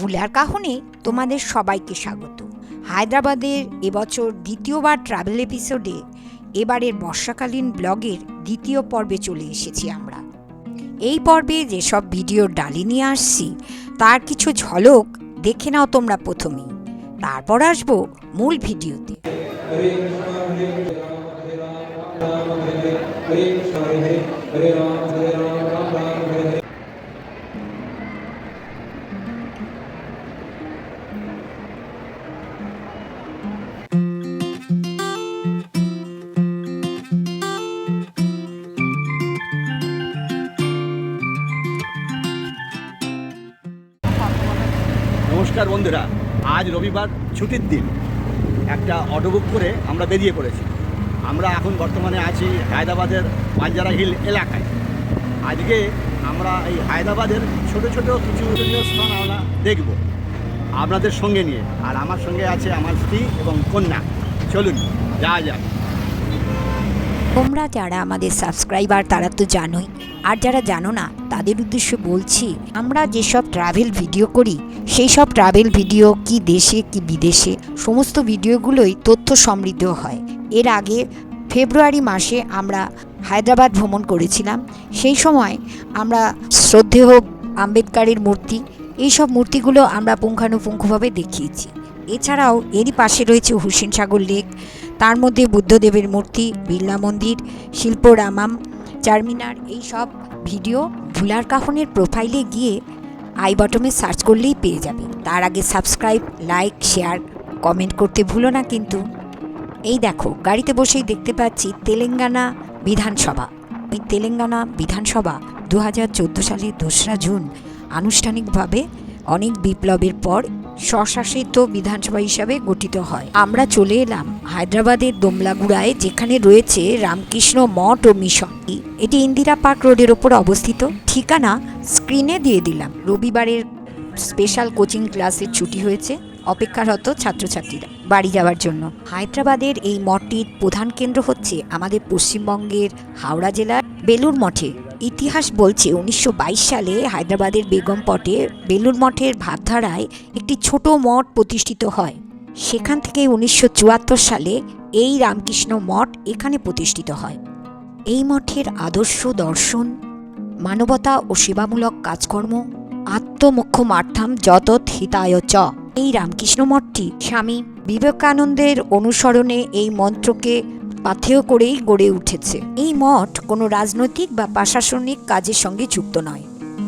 ভুলার কাহনে তোমাদের সবাইকে স্বাগত হায়দ্রাবাদের এবছর দ্বিতীয়বার ট্রাভেল এপিসোডে এবারের বর্ষাকালীন ব্লগের দ্বিতীয় পর্বে চলে এসেছি আমরা এই পর্বে যেসব ভিডিওর ডালি নিয়ে আসছি তার কিছু ঝলক দেখে নাও তোমরা প্রথমেই তারপর আসব মূল ভিডিওতে নমস্কার বন্ধুরা, আজ রবিবার ছুটির দিন। একটা অটো বুক করে আমরা বেরিয়ে পড়েছি। আমরা এখন বর্তমানে আছি হায়দ্রাবাদের পাঞ্জারা হিল এলাকায়। আজকে আমরা এই হায়দ্রাবাদের ছোট ছোট কিছু স্থান আমরা দেখব আপনাদের সঙ্গে নিয়ে। আর আমার সঙ্গে আছে আমার স্ত্রী এবং কন্যা। চলুন যা যাক। তোমরা যারা আমাদের সাবস্ক্রাইবার, তারা তো জানোই। আর যারা জানো না, তাদের উদ্দেশ্যে বলছি, আমরা যেসব ট্রাভেল ভিডিও করি সেই সব ট্রাভেল ভিডিও কি দেশে, কি বিদেশে, সমস্ত ভিডিওগুলোই তথ্য সমৃদ্ধ হয়। এর আগে ফেব্রুয়ারি মাসে আমরা হায়দ্রাবাদ ভ্রমণ করেছিলাম। সেই সময় আমরা শ্রদ্ধেয় আম্বেদকারের মূর্তি এই সব মূর্তিগুলো আমরা পুঙ্খানুপুঙ্খভাবে দেখিয়েছি। এছাড়াও এরই পাশে রয়েছে হুসেন সাগর লেক, তার মধ্যে বুদ্ধদেবের মূর্তি, বিড়লা মন্দির, শিল্পরামাম, চারমিনার এই সব ভিডিও ভুলার কাহনের প্রোফাইলে গিয়ে আই বটমে সার্চ করলেই পেয়ে যাবে। তার আগে সাবস্ক্রাইব লাইক শেয়ার কমেন্ট করতে ভুলো না কিন্তু। এই দেখো, গাড়িতে বসেই দেখতে পাচ্ছি তেলেঙ্গানা বিধানসভা। এই তেলেঙ্গানা বিধানসভা দু হাজার চোদ্দ সালের দোসরা জুন আনুষ্ঠানিকভাবে অনেক বিপ্লবের পর স্বশাসিত বিধানসভা হিসাবে গঠিত হয়। আমরা চলে এলাম হায়দ্রাবাদের দোমলাগুড়ায়, যেখানে রয়েছে রামকৃষ্ণ মঠ ও মিশন। এটি ইন্দিরা পার্ক রোডের ওপর অবস্থিত। ঠিকানা স্ক্রিনে দিয়ে দিলাম। রবিবারের স্পেশাল কোচিং ক্লাসের ছুটি হয়েছে অপেক্ষারত ছাত্রছাত্রীরা বাড়ি যাওয়ার জন্য। হায়দ্রাবাদের এই মঠটির প্রধান কেন্দ্র হচ্ছে আমাদের পশ্চিমবঙ্গের হাওড়া জেলার বেলুর মঠে। ইতিহাস বলছে উনিশশো বাইশ সালে হায়দ্রাবাদের বেগমপটে বেলুর মঠের ভাবধারায় একটি ছোট মঠ প্রতিষ্ঠিত হয়। সেখান থেকে উনিশশো চুয়াত্তর সালে এই রামকৃষ্ণ মঠ এখানে প্রতিষ্ঠিত হয়। এই মঠের আদর্শ দর্শন, মানবতা ও সেবামূলক কাজকর্ম আত্মমুখ্যমার্থাম যত হিতায় চ। এই রামকৃষ্ণ মঠটি স্বামী বিবেকানন্দের অনুসরণে এই মন্ত্রকে পাথেয় করেই গড়ে উঠেছে। এই মঠ কোনো রাজনৈতিক বা প্রশাসনিক কাজের সঙ্গে যুক্ত নয়।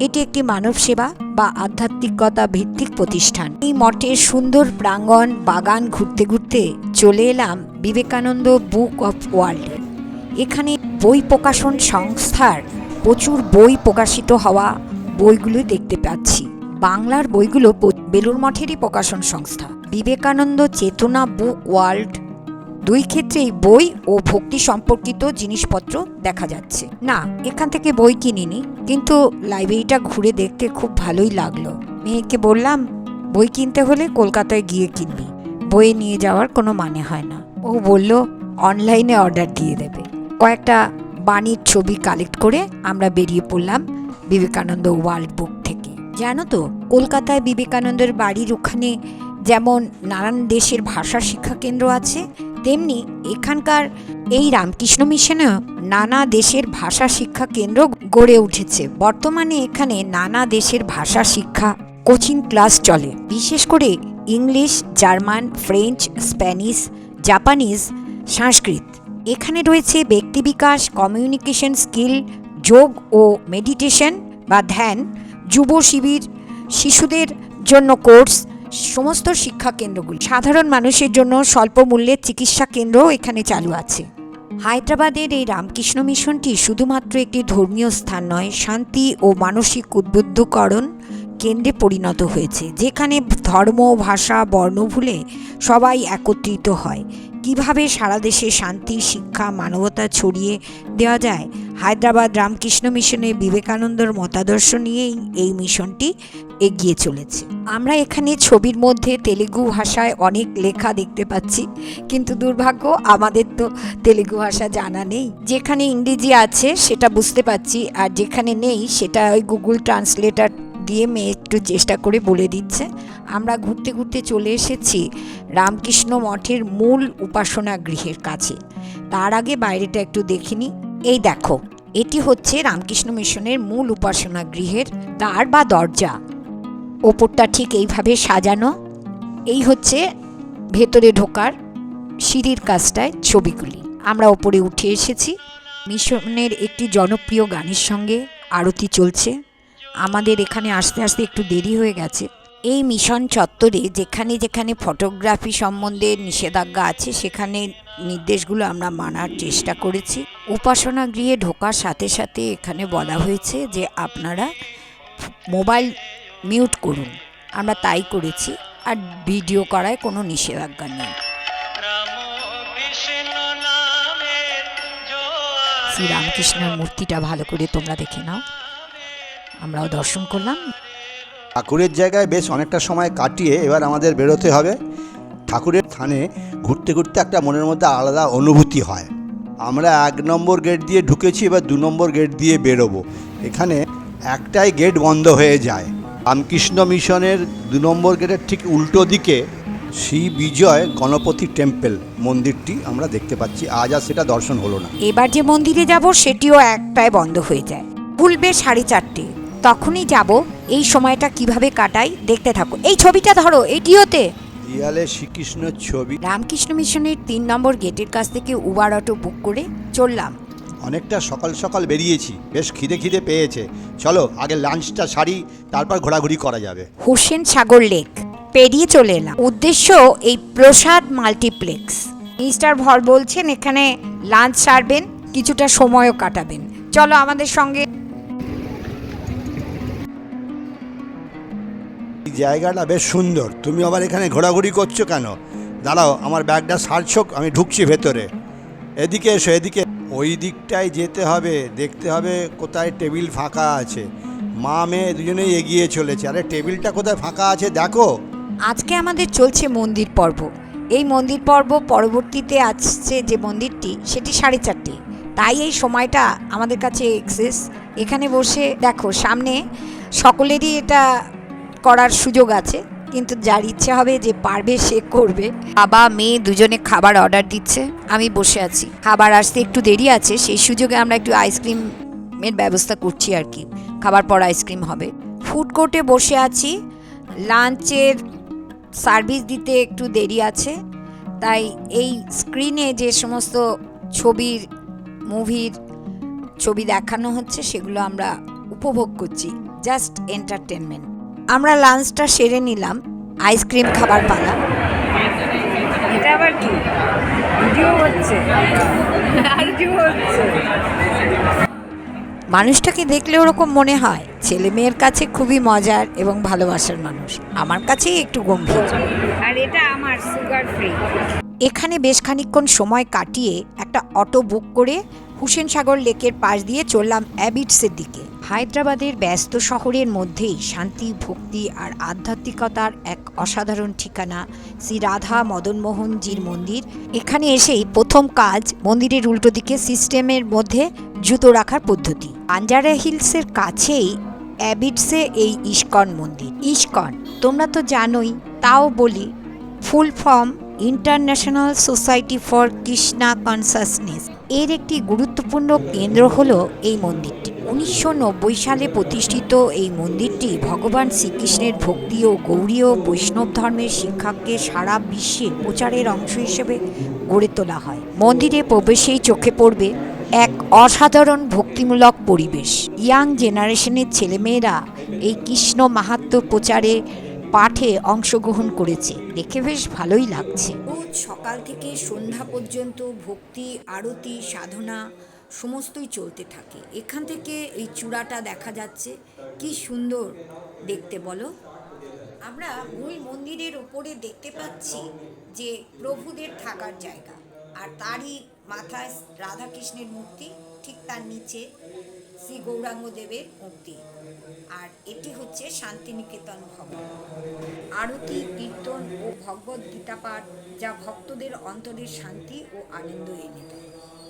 এটি একটি মানব সেবা বা আধ্যাত্মিকতা ভিত্তিক প্রতিষ্ঠান। এই মঠের সুন্দর প্রাঙ্গণ, বাগান ঘুরতে ঘুরতে চলে এলাম বিবেকানন্দ বুক অফ ওয়ার্ল্ড। এখানে বই প্রকাশন সংস্থার প্রচুর বই প্রকাশিত হওয়া বইগুলো দেখতে পাচ্ছি। বাংলার বইগুলো বেলুর মঠেরই প্রকাশন সংস্থা। বিবেকানন্দ চেতনা বুক ওয়ার্ল্ড দুই ক্ষেত্রেই বই ও ভক্তি সম্পর্কিত জিনিসপত্র দেখা যাচ্ছে। না, এখান থেকে বই কিনিনি, কিন্তু লাইব্রেরিটা ঘুরে দেখতে খুব ভালোই লাগল। মেয়েকে বললাম, বই কিনতে হলে কলকাতায় গিয়ে কিনবি বই নিয়ে যাওয়ার কোনো মানে হয় না। ও বলল, অনলাইনে অর্ডার দিয়ে দেবে। কয়েকটা বাণীর ছবি কালেক্ট করে আমরা বেরিয়ে পড়লাম বিবেকানন্দ ওয়ার্ল্ড বুক থেকে। জানো তো, কলকাতায় বিবেকানন্দের বাড়ির ওখানে যেমন নানান দেশের ভাষা শিক্ষা কেন্দ্র আছে তেমনি এখানকার এই রামকৃষ্ণ মিশনেও নানা দেশের ভাষা শিক্ষা কেন্দ্র গড়ে উঠেছে। বর্তমানে এখানে নানা দেশের ভাষা শিক্ষা কোচিং ক্লাস চলে। বিশেষ করে English, German, French, Spanish, Japanese, Sanskrit. এখানে রয়েছে ব্যক্তি বিকাশ, কমিউনিকেশন স্কিল, যোগ ও মেডিটেশন বা ধ্যান, যুব শিবির, শিশুদের জন্য কোর্স সমস্ত শিক্ষা কেন্দ্রগুলি। সাধারণ মানুষের জন্য স্বল্প মূল্যের চিকিৎসা কেন্দ্রও এখানে চালু আছে। হায়দ্রাবাদের এই রামকৃষ্ণ মিশনটি শুধুমাত্র একটি ধর্মীয় স্থান নয়, শান্তি ও মানসিক উদ্বুদ্ধকরণ কেন্দ্রে পরিণত হয়েছে, যেখানে ধর্ম, ভাষা, বর্ণ ভুলে সবাই একত্রিত হয়। কীভাবে সারা দেশে শান্তি, শিক্ষা, মানবতা ছড়িয়ে দেওয়া যায়? হায়দ্রাবাদ রামকৃষ্ণ মিশনে বিবেকানন্দর মতাদর্শ নিয়েই এই মিশনটি এগিয়ে চলেছে। আমরা এখানে ছবির মধ্যে তেলেগু ভাষায় অনেক লেখা দেখতে পাচ্ছি, কিন্তু দুর্ভাগ্য আমাদের তো তেলেগু ভাষা জানা নেই। যেখানে ইংরেজি আছে সেটা বুঝতে পারছি আর যেখানে নেই সেটা ওই গুগল ট্রান্সলেটার দিয়ে মেয়ে একটু চেষ্টা করে বলে দিচ্ছে। আমরা ঘুরতে ঘুরতে চলে এসেছি রামকৃষ্ণ মঠের মূল উপাসনা গৃহের কাছে। তার আগে বাইরেটা একটু দেখিনি এই দেখো, এটি হচ্ছে রামকৃষ্ণ মিশনের মূল উপাসনা গৃহের দ্বার বা দরজা। ওপরটা ঠিক এইভাবে সাজানো। এই হচ্ছে ভেতরে ঢোকার সিঁড়ির কাজটায় ছবিগুলি। আমরা ওপরে উঠে এসেছি। মিশনের একটি জনপ্রিয় গানের সঙ্গে আরতি চলছে। আমাদের এখানে আসতে আসতে একটু দেরি হয়ে গেছে। এই মিশন চত্বরে যেখানে যেখানে ফটোগ্রাফি সম্বন্ধে নিষেধাজ্ঞা আছে, সেখানে নির্দেশগুলো আমরা মানার চেষ্টা করেছি। উপাসনা গৃহে ঢোকার সাথে সাথে এখানে বলা হয়েছে যে আপনারা মোবাইল মিউট করুন। আমরা তাই করেছি আর ভিডিও করায় কোনো নিষেধাজ্ঞা নেই। শ্রীরামকৃষ্ণের মূর্তিটা ভালো করে তোমরা দেখে নাও। আমরাও দর্শন করলাম। ঠাকুরের জায়গায় বেশ অনেকটা সময় কাটিয়ে এবার আমাদের বেরোতে হবে। ঠাকুরের স্থানে ঘুরতে ঘুরতে একটা মনের মধ্যে আলাদা অনুভূতি হয়। আমরা এক নম্বর গেট দিয়ে ঢুকেছি, এবার দু নম্বর গেট দিয়ে বেরোবো। এখানে একটাই গেট বন্ধ হয়ে যায়। রামকৃষ্ণ মিশনের দু নম্বর গেটের ঠিক উল্টো দিকে শ্রী বিজয় গণপতি টেম্পল মন্দিরটি আমরা দেখতে পাচ্ছি। আজ আর সেটা দর্শন হলো না। এবার যে মন্দিরে যাব সেটিও একটাই বন্ধ হয়ে যায়। খুলবে সাড়ে চারটে। তখনই যাব এই সময়টা কীভাবে কাটাই দেখতে থাকো। এই ছবিটা ধরো এটিওতে দেয়ালে শ্রীকৃষ্ণের ছবি। রামকৃষ্ণ মিশনের তিন নম্বর গেটের কাছ থেকে উবার অটো বুক করে চললাম। অনেকটা সকাল সকাল বেরিয়েছি। বেশ খিদে খিদে পেয়েছে। চলো আগে লাঞ্চটা সারি তারপর ঘোরাঘুরি করা যাবে। হোসেন সাগর লেক। পেরিয়ে চলে এলাম। উদ্দেশ্য এই প্রসাদ মাল্টিপ্লেক্স মিস্টার ভর বলছেন এখানে লাঞ্চ সারবেন কিছুটা সময়ও কাটাবেন। চলো আমাদের সঙ্গে। এই জায়গাটা বেশ সুন্দর। তুমি আবার এখানে ঘোরাঘুরি করছ কেন? দাঁড়াও আমার ব্যাগটা সারছো আমি ঢুকছি ভেতরে। এদিকে এসো, এদিকে। ওই দিকটায় যেতে হবে, দেখতে হবে কোথায় টেবিল ফাঁকা আছে। মা মেয়ে দুজনেই এগিয়ে চলেছে। আরে, টেবিলটা কোথায় ফাঁকা আছে দেখো। আজকে আমাদের চলছে মন্দির পর্ব। এই মন্দির পর্ব পরবর্তীতে আসছে যে মন্দিরটি, সেটি সাড়ে চারটে। তাই এই সময়টা আমাদের কাছে এক্সেস এখানে বসে দেখো, সামনে সকলেরই এটা করার সুযোগ আছে। কিন্তু যার ইচ্ছে হবে যে পারবে, সে করবে। বাবা, মেয়ে দুজনে খাবার অর্ডার দিচ্ছে। আমি বসে আছি। খাবার আসতে একটু দেরি আছে, সেই সুযোগে আমরা একটু আইসক্রিমের ব্যবস্থা করছি আর কি। খাবার পর আইসক্রিম হবে। ফুড কোর্টে বসে আছি। লাঞ্চের সার্ভিস দিতে একটু দেরি আছে। তাই এই স্ক্রিনে যে সমস্ত ছবির মুভির ছবি দেখানো হচ্ছে, সেগুলো আমরা উপভোগ করছি। জাস্ট এন্টারটেনমেন্ট আমরা লাঞ্চটা সেরে নিলাম আইসক্রিম খাবার পালা এটা আবার কি? ভিডিও হচ্ছে। হচ্ছে? মানুষটাকে দেখলে ওরকম মনে হয় ছেলে মেয়ের কাছে খুবই মজার এবং ভালোবাসার মানুষ। আমার কাছেই একটু গম্ভীর। আর এটা আমার সুগার ফ্রি এখানে বেশ খানিকক্ষণ সময় কাটিয়ে একটা অটো বুক করে হুসেন সাগর লেকের পাশ দিয়ে চললাম অ্যাবিটসের দিকে। হায়দ্রাবাদের ব্যস্ত শহরের মধ্যেই শান্তি, ভক্তি আর আধ্যাত্মিকতার এক অসাধারণ ঠিকানা শ্রী রাধা মদনমোহনজির মন্দির। এখানে এসেই প্রথম কাজ মন্দিরের উল্টো দিকে সিস্টেমের মধ্যে জুতো রাখার পদ্ধতি। আঞ্জারা হিলসের কাছেই অ্যাবিটসে এই ইস্কন মন্দির। ইস্কন, তোমরা তো জানোই, তাও বলি, full form international society for Krishna consciousness. এর একটি গুরুত্বপূর্ণ কেন্দ্র হল এই মন্দিরটি। উনিশশো নব্বই সালে প্রতিষ্ঠিত এই মন্দিরটি ভগবান শ্রীকৃষ্ণের ভক্তি ও গৌরীয় বৈষ্ণব ধর্মের শিক্ষাকে সারা বিশ্বে প্রচারের অংশ হিসেবে গড়ে তোলা হয়। মন্দিরে প্রবেশেই চোখে পড়বে এক অসাধারণ ভক্তিমূলক পরিবেশ। ইয়াং জেনারেশনের ছেলেমেয়েরা এই কৃষ্ণ মাহাত্ম্য প্রচারে পাঠে অংশগ্রহণ করেছে। দেখে বেশ ভালোই লাগছে। রোজ সকাল থেকে সন্ধ্যা পর্যন্ত ভক্তি, আরতি, সাধনা সমস্তই চলতে থাকে। এখান থেকে এই চূড়াটা দেখা যাচ্ছে। কি সুন্দর দেখতে বলো। আমরা মূল মন্দিরের ওপরে দেখতে পাচ্ছি যে প্রভুদের থাকার জায়গা। আর তারই মাথায় রাধাকৃষ্ণের মূর্তি, ঠিক তার নিচে শ্রী গৌরাঙ্গ দেবের মূর্তি আর এটি হচ্ছে শান্তিনিকেতন ভবন। আরতি, কীর্তন ও ভগবত গীতা পাঠ যা ভক্তদের অন্তরের শান্তি ও আনন্দ এনে দেয়।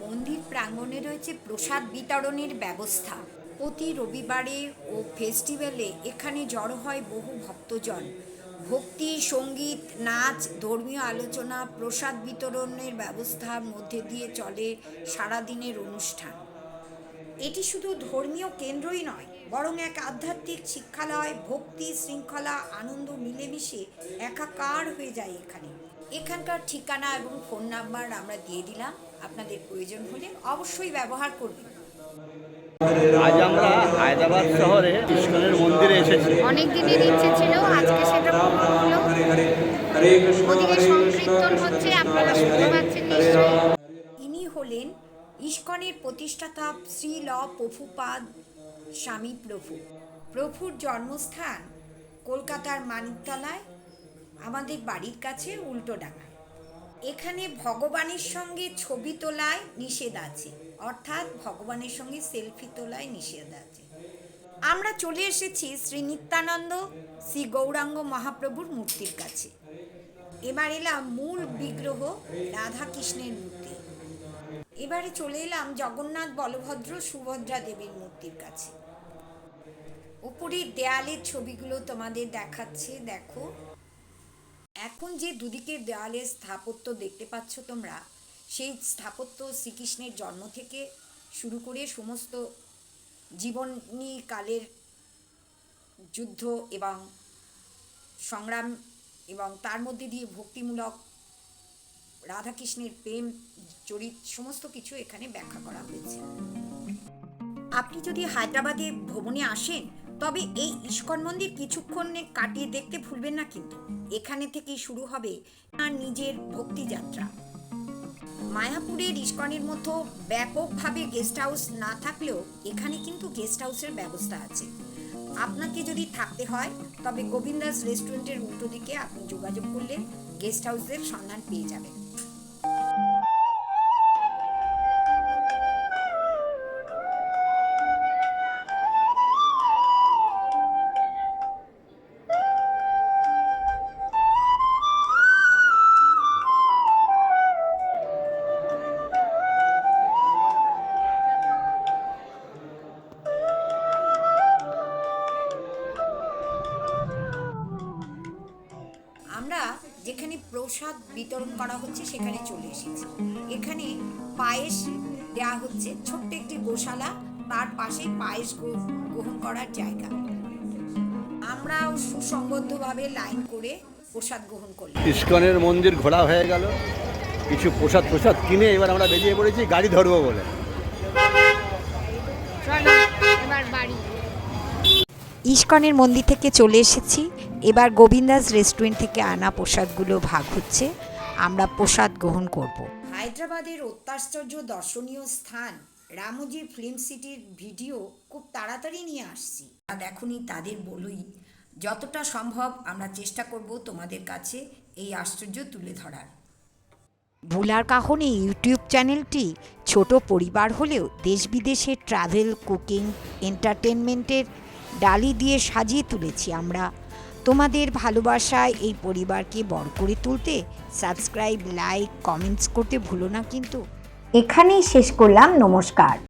মন্দির প্রাঙ্গণে রয়েছে প্রসাদ বিতরণের ব্যবস্থা। প্রতি রবিবারে ও ফেস্টিভ্যালে এখানে জড়ো হয় বহু ভক্তজন। ভক্তি, সংগীত, নাচ, ধর্মীয় আলোচনা, প্রসাদ বিতরণের ব্যবস্থার মধ্যে দিয়ে চলে সারাদিনের অনুষ্ঠান। এটি শুধু ধর্মীয় কেন্দ্রই নয় বরং এক আধ্যাত্মিক শিক্ষালয় ভক্তি শৃঙ্খলা আনন্দ মিলেমিশে একাকার হয়ে যায় এখানে। এখানকার ঠিকানা এবং ফোন নাম্বার আমরা দিয়ে দিলাম আপনাদের প্রয়োজন হলে অবশ্যই ব্যবহার করবেন। আজ আমরা হায়দ্রাবাদ শহরে ইস্কনের মন্দিরে এসেছি। অনেক দিনের ইচ্ছে ছিল আজকে সেটা পূরণ হলো। ওদিকে সংকীর্তন হচ্ছে আপনারা শুনতে পাচ্ছেন নিশ্চয়ই। ইনি হলেন ইস্কনের প্রতিষ্ঠাতা শ্রী ল প্রভুপাদ স্বামী প্রভু। প্রভুর জন্মস্থান কলকাতার মানিকতলায়, আমাদের বাড়ির কাছে উল্টোডাঙায় এখানে ভগবানের সঙ্গে ছবি তোলায় নিষেধ আছে, অর্থাৎ ভগবানের সঙ্গে সেলফি তোলায় নিষেধ আছে। আমরা চলে এসেছি শ্রী নিত্যানন্দ শ্রী গৌরাঙ্গ মহাপ্রভুর মূর্তির কাছে। এবার এলাম মূল বিগ্রহ রাধা কৃষ্ণের মূর্তি। এবারে চলে এলাম জগন্নাথ বলভদ্র সুভদ্রা দেবীর মূর্তির কাছে। উপরের দেয়ালের ছবিগুলো তোমাদের দেখাচ্ছে, দেখো। এখন যে দুদিকের দেওয়ালের স্থাপত্য দেখতে পাচ্ছ তোমরা, সেই স্থাপত্য শ্রীকৃষ্ণের জন্ম থেকে শুরু করে সমস্ত জীবনী কালের যুদ্ধ এবং সংগ্রাম এবং তার মধ্যে দিয়ে ভক্তিমূলক রাধাকৃষ্ণের প্রেম, চরিত, সমস্ত কিছু এখানে ব্যাখ্যা করা হয়েছে। আপনি যদি হায়দ্রাবাদে ভ্রমণে আসেন, তবে এই ইস্কন মন্দির কিছুক্ষণ কাটিয়ে দেখতে ভুলবেন না কিন্তু। এখানে থেকেই শুরু হবে তার নিজের ভক্তি যাত্রা। মায়াপুরের ইস্কনের মতো ব্যাপকভাবে গেস্ট হাউস না থাকলেও এখানে কিন্তু গেস্ট হাউসের ব্যবস্থা আছে। আপনাকে যদি থাকতে হয়, তবে গোবিন্দাস রেস্টুরেন্টের উল্টো দিকে আপনি যোগাযোগ করলে গেস্ট হাউসের সন্ধান পেয়ে যাবেন। প্রসাদ বিতরণ করা হচ্ছে সেখানে চলে এসেছি। এখানে পায়েস দেওয়া হচ্ছে ছোট্ট একটি গোশালা তার পাশে পায়েস গ্রহণ করার জায়গা। আমরাও সুসংবদ্ধভাবে লাইন করে প্রসাদ গ্রহণ করলাম। ইস্কনের মন্দির ঘোরা হয়ে গেল। কিছু প্রসাদ প্রসাদ কিনে এবার আমরা বেরিয়ে পড়েছি গাড়ি ধরবো বলে। চলো এবার বাড়ি। ইস্কনের মন্দির থেকে চলে এসেছি। এবার গোবিন্দাস রেস্টুরেন্ট থেকে আনা প্রসাদগুলো ভাগ হচ্ছে। আমরা প্রসাদ গ্রহণ করব। হায়দ্রাবাদের অত্যাশ্চর্য দর্শনীয় স্থান, রামোজি ফিল্ম সিটির ভিডিও খুব তাড়াতাড়ি নিয়ে আসছি। এখনই তাদের বলই, যতটা সম্ভব আমরা চেষ্টা করব তোমাদের কাছে এই আশ্চর্য তুলে ধরার। ভুলার কাহনে ইউটিউব চ্যানেলটি ছোট পরিবার হলেও দেশ বিদেশের ট্রাভেল কুকিং এন্টারটেনমেন্টের ডালি দিয়ে সাজিয়ে তুলেছি আমরা। তোমাদের ভালোবাসায় এই পরিবারকে বড় করে তুলতে সাবস্ক্রাইব, লাইক, কমেন্টস করতে ভুলো না কিন্তু। এখানেই শেষ করলাম, নমস্কার।